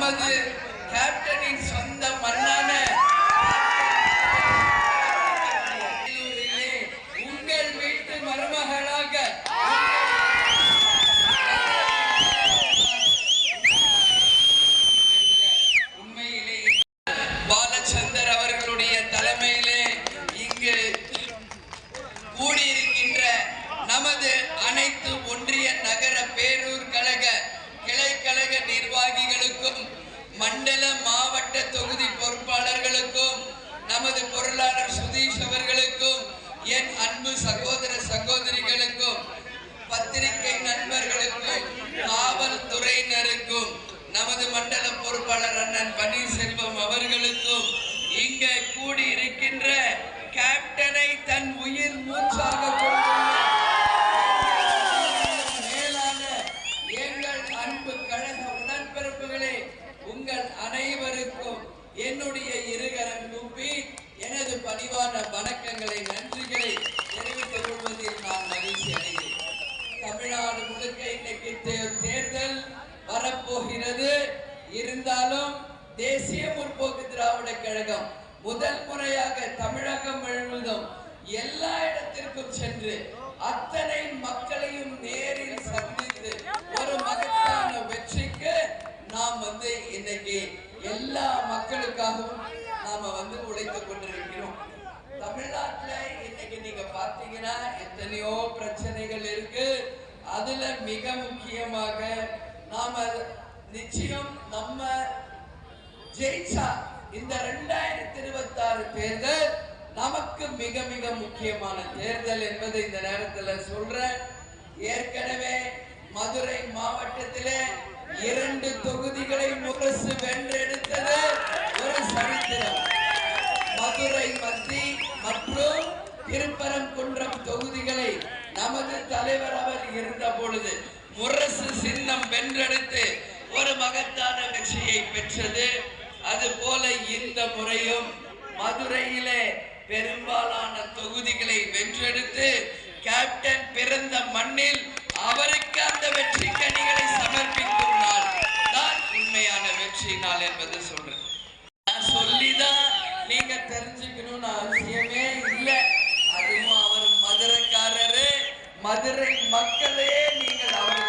நமது நாம் வந்து இன்னைக்கு எல்லா மக்களுக்காகவும் நாம வந்து உழைத்துக் கொண்டிருக்கிறோம். தமிழ்நாட்டுல இன்னைக்கு நீங்க பாத்தீங்கன்னா எத்தனையோ பிரச்சனைகள் இருக்கு. அதுல மிக முக்கியமாக நாம நிச்சயம் நம்ம ஜெயிச்சா இந்த ரெண்டாயிரத்தி இருபத்தி ஆறு தேர்தல் நமக்கு மிக மிக முக்கியமான தேர்தல் என்பதை இந்த நேரத்துல சொல்றேன். ஏற்கனவே மதுரை மாவட்டத்திலே இரண்டு தொகுதிகளை முரசு வென்றெடுத்தது ஒரு சரித்திரம். மதுரை மத்தி மற்றும் திருப்பரங்குன்றம் தொகுதிகளை நமது தலைவர் அவர் இருந்த பொழுது முரசு சின்னம் வென்றெடுத்து ஒரு மகத்தான வெற்றியை பெற்றது. அது போல இந்த முறையும் மதுரையிலே பெரும்பாலான தொகுதிகளை வென்றெடுத்து கேப்டன் பிறந்த மண்ணில் அவருக்கு அந்த வெற்றி கனிகளை சமர்ப்பி நாள் தான் உண்மையான வெற்றி நாள் என்பது சொல்றேன். நான் சொல்லிதான் நீங்க தெரிஞ்சுக்கணும்னு அவசியமே இல்லை. அதுவும் அவர் மதுரைக்காரரு. மதுரை மக்களே நீங்கள் அவரை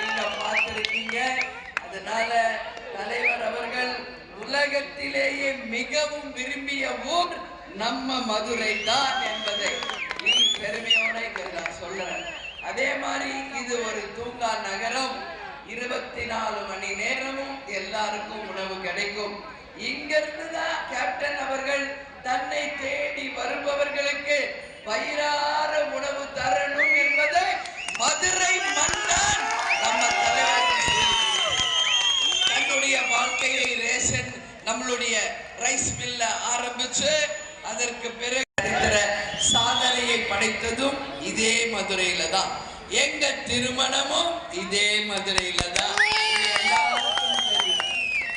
நீங்க பார்த்துருக்கீங்க. அதனால தலைவர் அவர்கள் உலகத்திலேயே மிகவும் விரும்பிய ஊர் நம்ம மதுரை தான் என்பதை பெருமையோட இதை நான் சொல்றேன். அதே மாதிரி இது ஒரு தூங்கா நகரம். இருபத்தி நாலு மணி நேரமும் எல்லாருக்கும் உணவு கிடைக்கும். இங்கிருந்து தான் கேப்டன் அவர்கள் தன்னை தேடி வருபவர்களுக்கு வயிறார உணவு தரணும் என்பதை மதுரை மன்னன். நம்ம தலைவர் தன்னுடைய வாழ்க்கையை ரேஷன் நம்மளுடைய ரைஸ் மில்ல ஆரம்பிச்சு அதற்கு பிறகு சாதனையை படைத்ததும் இதே மதுரையில தான் எங்க திருமணமும் இதே மதுரையில தான்.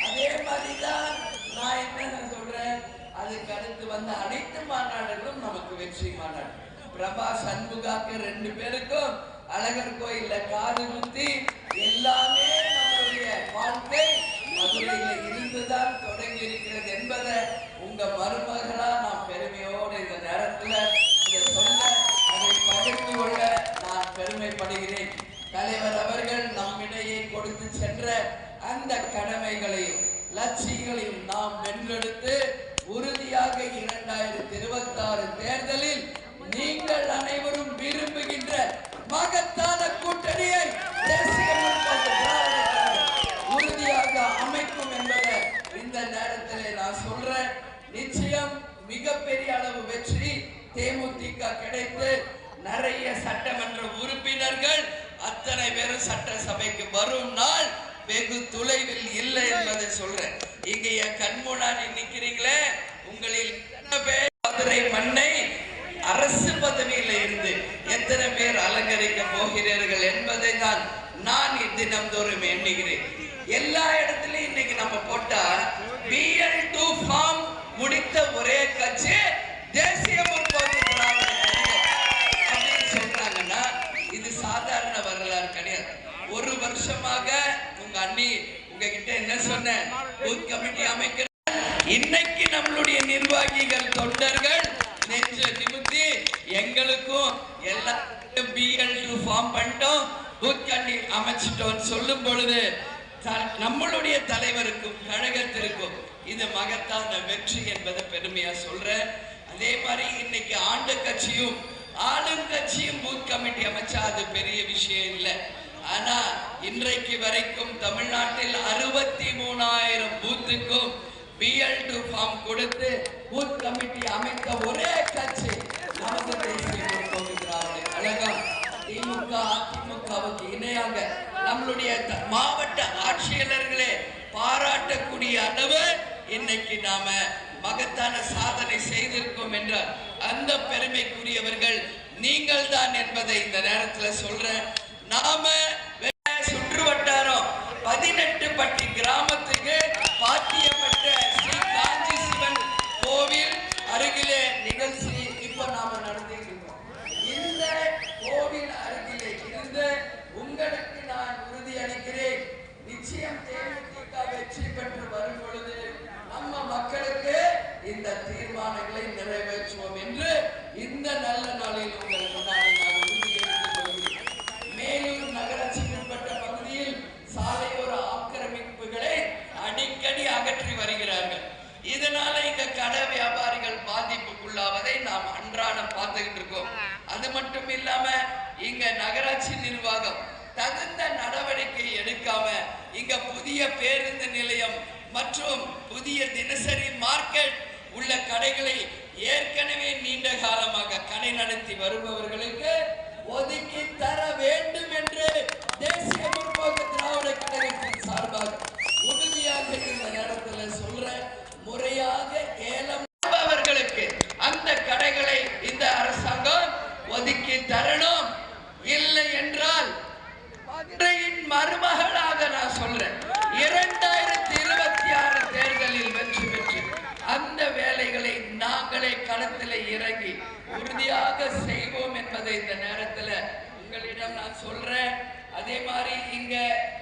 அதே மாதிரிதான் நான் என்ன சொல்றேன்? அதுக்கு அடுத்து வந்த அனைத்து மாநாடுகளும் நமக்கு வெற்றி மாநாடு. பிரபா சண்முகாக்கு ரெண்டு பேருக்கும் அழகர் கோயில்ல காது குத்தி எல்லாமே நம்மளுடைய வாழ்க்கை மதுரையில இருந்துதான் தொடங்கி இருக்கிறது என்பதை உங்க மருமகளா நான் பெருமையோடு இந்த நேரத்துல இங்க சொல்ல அதை பகிர்ந்து கொள்ள நான் பெருமைப்படுகிறேன் தலைவர் அவர்கள் நம்மிடையே கொடுத்து சென்ற அந்த கடமைகளையும் லட்சியங்களையும் நாம் வென்றெடுத்து உறுதியாக இரண்டாயிரத்தி இருபத்தி ஆறு தேர்தலில் நீங்கள் அனைவரும் விரும்புகின்ற மகத்தான கூட்டணியை தேசிய உறுதியாக அமைக்கும் என்பதை இந்த நேரத்திலே நான் சொல்றேன். நிச்சயம் மிகப்பெரிய அளவு வெற்றி தேமுதிக கிடைத்து நிறைய சட்டமன்ற உறுப்பினர்கள் அத்தனை பேரும் சட்டசபைக்கு வரும் நாள் வெகு தொலைவில் இல்லை என்பதை சொல்றேன். இங்க என் கண் நிக்கிறீங்களே உங்களில் பேர் மதுரை மண்ணை அரசு பதவியில இருந்து எத்தனை பேர் அலங்கரிக்க போகிறீர்கள் என்பதை தான் நான் தினம்தோறும் எண்ணுகிறேன். எல்லா இடத்துலயும் இன்னைக்கு நம்ம போட்டா பிஎல் டூ ஃபார்ம் முடித்த ஒரே கட்சி தேசிய முற்போக்கு அப்படின்னு சொல்றாங்கன்னா இது சாதாரண வரலாறு கிடையாது. ஒரு வருஷமாக உங்க அண்ணி உங்ககிட்ட என்ன சொன்ன பூத் கமிட்டி அமைக்கிற இன்னைக்கு நம்மளுடைய நிர்வாகிகள் தொண்டர்கள் நெஞ்ச நிமித்தி எங்களுக்கும் எல்லா பிஎல் டூ ஃபார்ம் பண்ணிட்டோம். பூத் கமிட்டி அமைச்சிட்டோம் சொல்லும் பொழுது த- நம்மளுடைய தலைவருக்கும் கழகத்திற்கும் இது மகத்தான வெற்றி என்பதை பெருமையா சொல்றேன். அதே மாதிரி இன்னைக்கு ஆண்டு கட்சியும் ஆளுங்கட்சியும் பூத் கமிட்டி அமைச்சா அது பெரிய விஷயம் இல்லை. ஆனா இன்றைக்கு வரைக்கும் தமிழ்நாட்டில் அறுபத்தி மூணாயிரம் பூத்துக்கும் பிஎல் டு ஃபார்ம் கொடுத்து பூத் கமிட்டி அமைத்த ஒரே கட்சி நமது தேசிய கழகம் திமுக அதிமுகவுக்கு இணையாக நம்மளுடைய மாவட்ட ஆட்சியாளர்களே பாராட்டக்கூடிய அளவு இன்னைக்கு நாம மகத்தான சாதனை செய்திருக்கோம் என்றால் அந்த பெருமைக்குரியவர்கள் நீங்கள் தான் என்பதை இந்த நேரத்துல சொல்றேன். நாம சுற்று வட்டாரம். பதினெட்டு பட்டி மட்டும் இல்லாம இங்க நகராட்சி நிர்வாகம் தகுந்த நடவடிக்கை எடுக்காம இங்க புதிய பேருந்து நிலையம் மற்றும் புதிய தினசரி மார்க்கெட் உள்ள கடைகளை ஏற்கனவே நீண்ட காலமாக கடை நடத்தி வருபவர்களுக்கு ஒதுக்கி தர வேண்டும் என்று தேசிய முற்போக்கு திராவிட கழகத்தின் சார்பாக உறுதியாக இந்த நேரத்தில் சொல்ற முறையாக ஏலம் அவர்களுக்கு அந்த கடைகளை இந்த அரசாங்கம் ஒதுக்கி தரணும் இல்லை என்றால் மதுரையின் மருமகளாக நான் சொல்றேன். இரண்டாயிரத்தி இருபத்தி ஆறு தேர்தலில் வெற்றி பெற்று அந்த வேலைகளை நாங்களே களத்தில் இறங்கி உறுதியாக செய்வோம் என்பதை இந்த நேரத்தில் உங்களிடம் நான் சொல்றேன். அதே மாதிரி இங்க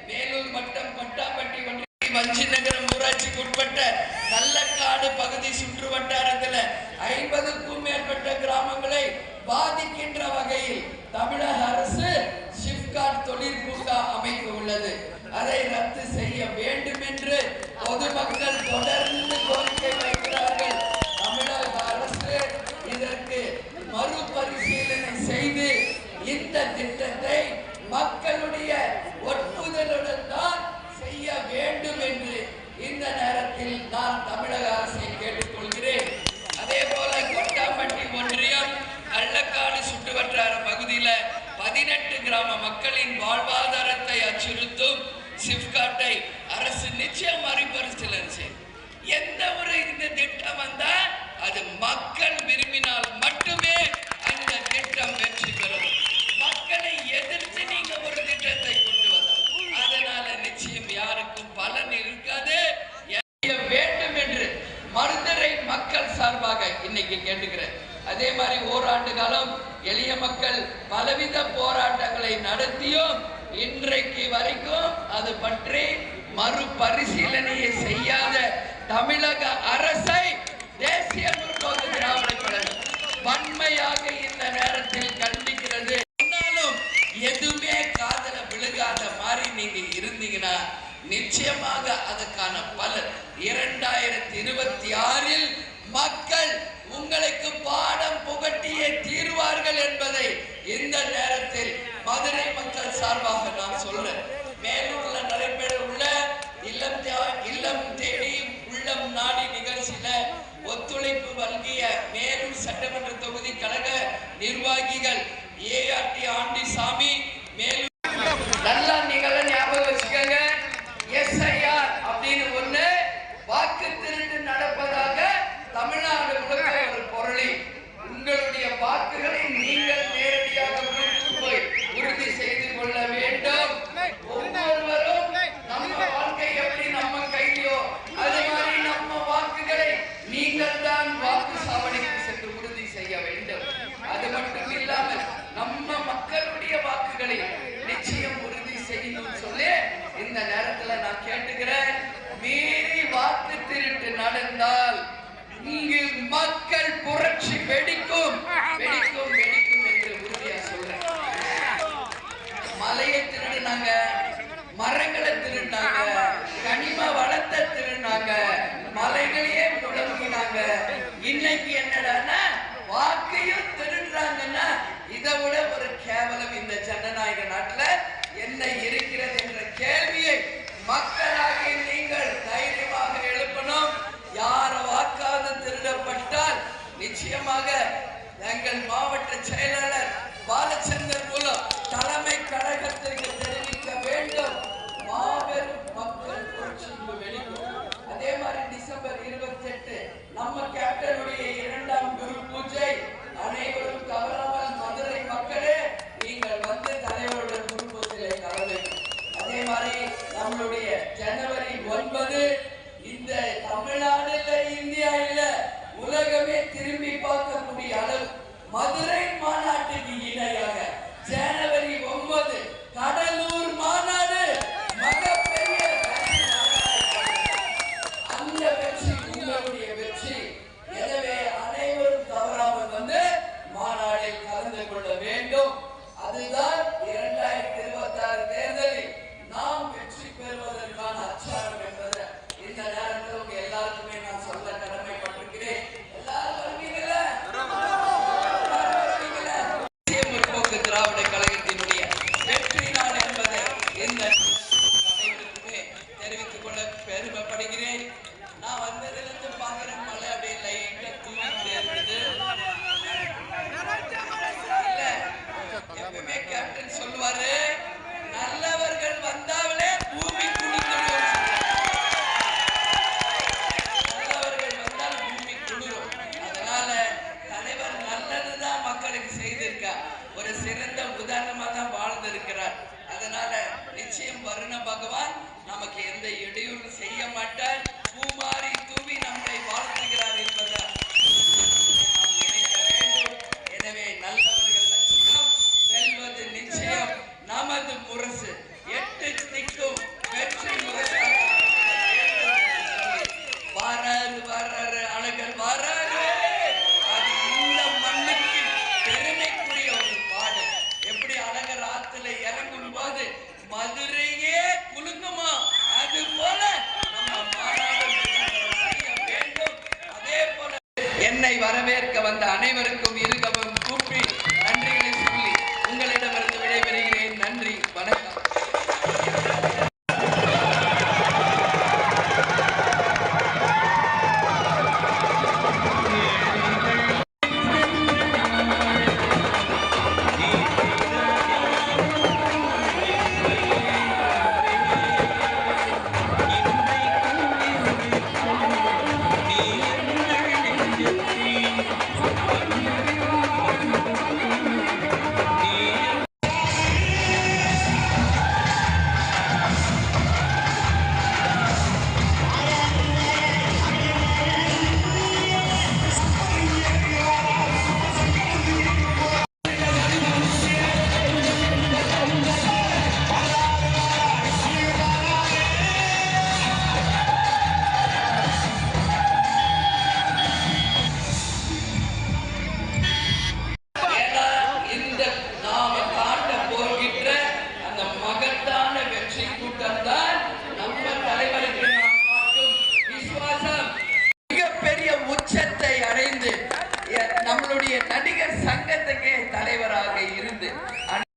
மேலூர் வட்டம் பட்டாம்பட்டி ஒன்றிய வஞ்சி நகரம் ஊராட்சிக்கு உட்பட்ட நல்லக்காடு பகுதி சுற்று வட்டாரத்தில் ஐம்பதுக்கும் மேற்பட்ட கிராமங்களை பாதிக்கின்ற வகையில் தமிழக அரசு ஷிப்காட் தொழில் பூங்கா அமைக்க உள்ளது. அதை ரத்து செய்ய வேண்டும் என்று பொதுமக்கள் தொடர்ந்து கோரிக்கை நிச்சயமாக அதற்கான பலன். இரண்டாயிரத்தி இருபத்தி ஆறில் மக்கள் உங்களுக்கு பாடம் புகட்டியே தீர்வார்கள் என்பதை இந்த நேரத்தில் மதுரை மக்கள் சார்பாக நான் சொல்றேன். மேலூர்ல நடைபெற உள்ள இல்லம் இல்லம் தேடி உள்ளம் நாடி நிகழ்ச்சியில ஒத்துழைப்பு வழங்கிய மேலூர் சட்டமன்ற தொகுதி கழக நிர்வாகிகள் ஏஆர்டி ஆண்டி சாமி மேலூர் நல்லா நிகழ ஞாபகம் eternal